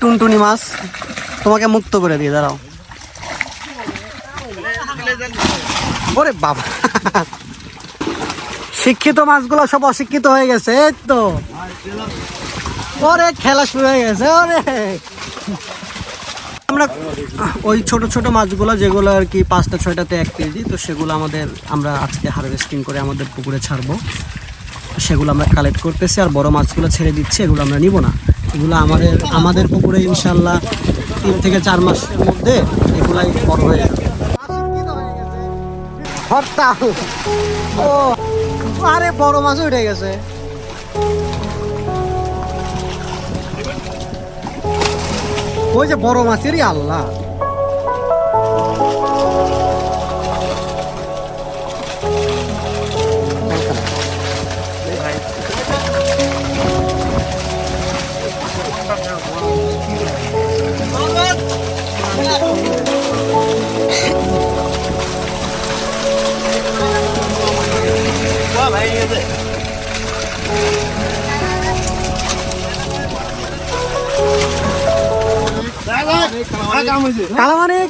টুনটুনি মাছ। তোমাকে মুক্ত করে দিয়ে, দাঁড়াও। ওরে বাবা। শিক্ষিত মাছগুলো সব অশিক্ষিত হয়ে গেছে, এই তো। ওরে খেলা শুরু হয়ে গেছে, ওরে। আমরা ওই ছোট ছোট মাছগুলো যেগুলো আর কি পাঁচটা ছয়টাতে এক কেজি, তো সেগুলো আমাদের আমরা আজকে হারভেস্টিং করে আমাদের পুকুরে ছাড়বো। সেগুলো আমরা কালেক্ট করতেছি আর বড় মাছগুলো ছেড়ে দিচ্ছি, এগুলো আমরা নিব না। এগুলো আমাদের আমাদের পুকুরে ইনশাল্লাহ তিন থেকে চার মাসের মধ্যে এগুলাই বড় হয়ে যাবে। ও, আরে বড় মাছ উঠে গেছে। ওই যে বড় মাছেরই আল্লাহ। কালামানিক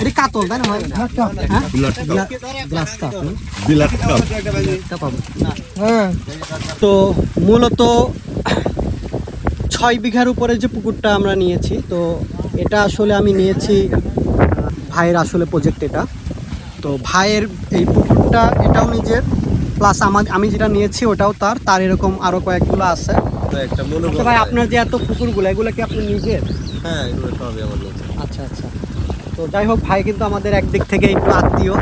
এটি কাতল তাই না ভাই? হ্যাঁ? Glass cup. পাবো। তো মূলত ছয় বিঘার উপরে যে পুকুরটা আমরা নিয়েছি তো এটা আসলে আমি নিয়েছি ভাইয়ের আসলে প্রজেক্ট এটা। তো ভাইয়ের এই পুকুরটা এটাও নিজের প্লাস আমার আমি যেটা নিয়েছি ওটাও তার তার এরকম আরও কয়েকগুলো আছে। ভাই আপনার যে এত পুকুরগুলো এগুলো কি আপনি নিজের? হ্যাঁ এগুলো সবই আমার আচ্ছা আচ্ছা। তো যাই হোক ভাই কিন্তু আমাদের একদিক থেকে একটু আত্মীয়।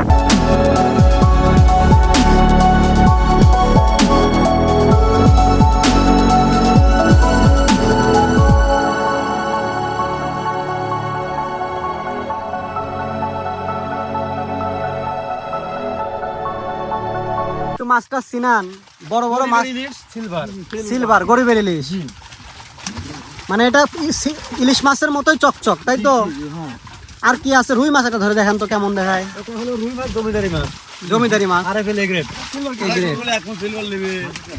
তো মাছটা সিনান বড় বড় মাছ। সিলভার সিলভার গরিবের ইলিশ। মানে এটা ইলিশ মাছের মতোই চকচক তাই তো? আর কি আছে? রুই মাছ এটা ধরে দেখেন তো কেমন দেখায়। হলো রুই মাছ জমিদারি মাছ। জমিদারি মাছ। আর এফ গ্রেড এখন সিলভার নেবে।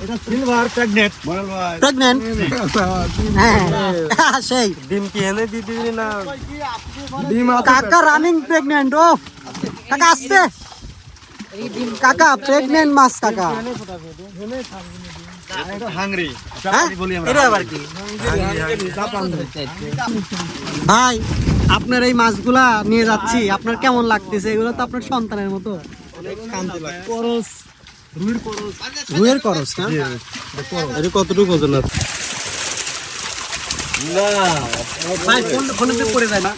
এটা সিলভার প্রেগনেন্ট মডেল ভাই। প্রেগনেন্ট হ্যাঁ। সেই। ডিম কি এনে দি দিবি না? কাকা রানিং প্রেগনেন্ট ও কাকা আসতে কাকা প্রেগনেন্ট মাছ কাকা। এটা হাংরি হ্যাঁ? বলি আমরা। এটা আবার কি? ভাই আপনার এই মাছগুলা নিয়ে যাচ্ছি আপনার কেমন লাগতেছে? এগুলো তো আপনার সন্তানের মতো। করস করস। রুয়ের করস না? এটা কতটুকু ওজন আছে? ভাই ফোন ফোনে তো পড়ে যায় না।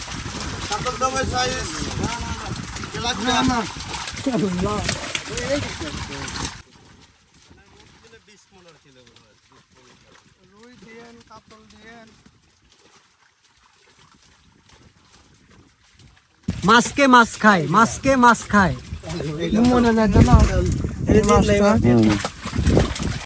মাছকে মাছ খায় মাছকে মাছ খায়। মনে না